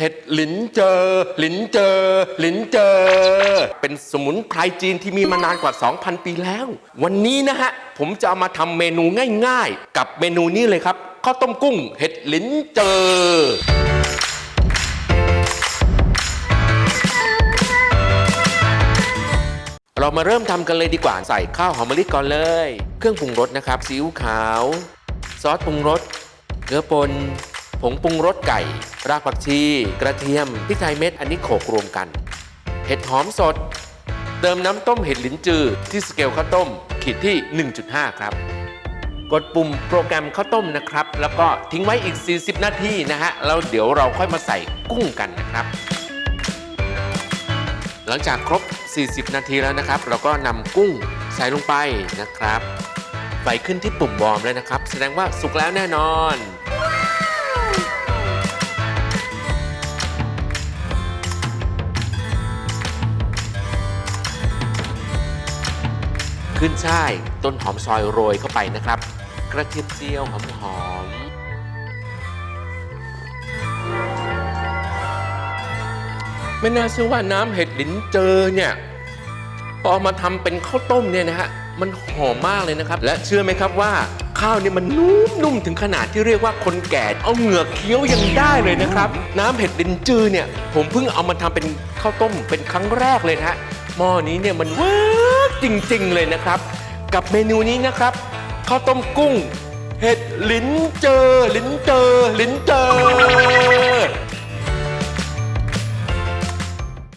เห็ดหลินเจอ หลินเจอ หลินเจอ เป็นสมุนไพรจีนที่มีมานานกว่า 2,000 ปีแล้ว วันนี้นะฮะ ผมจะเอามาทำเมนูง่ายๆ กับเมนูนี้เลยครับข้าวต้มกุ้ง เห็ดหลินเจอเรามาเริ่มทำกันเลยดีกว่า ใส่ข้าวหอมมะลิก่อนเลย เครื่องปรุงรสนะครับ ซีอิ๊วขาว ซอสปรุงรสเกลือป่น ผงปรุงรสไก่ รากผักชี กระเทียมพริกไทยเม็ดอันนี้โขลกรวมกัน เห็ดหอมสด เติมน้ำต้มเห็ดหลินจือ ที่สเกลข้าวต้มขีดที่ 1.5 ครับ กดปุ่มโปรแกรมข้าวต้มนะครับ แล้วก็ทิ้งไว้อีก 40 นาทีนะฮะแล้วเดี๋ยวเราค่อยมาใส่กุ้งกันนะครับ หลังจากครบ 40 นาทีแล้วนะครับ เราก็นำกุ้งใส่ลงไปนะครับไฟขึ้นที่ปุ่มวอร์มเลยนะครับ แสดงว่าสุกแล้วแน่นอน ขึ้นช่าย ต้นหอมซอยโรยเข้าไปนะครับ กระเทียมเจียวหอมหอมไม่น่าเชื่อว่าน้ำเห็ดหลินเจอเนี่ยพอมาทำเป็นข้าวต้มเนี่ยนะฮะมันหอมมากเลยนะครับ และเชื่อไหมครับว่า ข้าวเนี่ยมันนุ่มนุ่มถึงขนาดที่เรียกว่าคนแก่เอาเหงือกเคี้ยวยังได้เลยนะครับ น้ำเห็ดลินจือเนี่ย ผมเพิ่งเอามาทำเป็นข้าวต้มเป็นครั้งแรกเลยนะฮะหม้อนี้เนี่ยมันวิร์ก จริง ๆ เลยนะครับ กับเมนูนี้นะครับข้าวต้มกุ้ง เห็ดลิ้นเจอ ลิ้นเจอ ลิ้นเจอ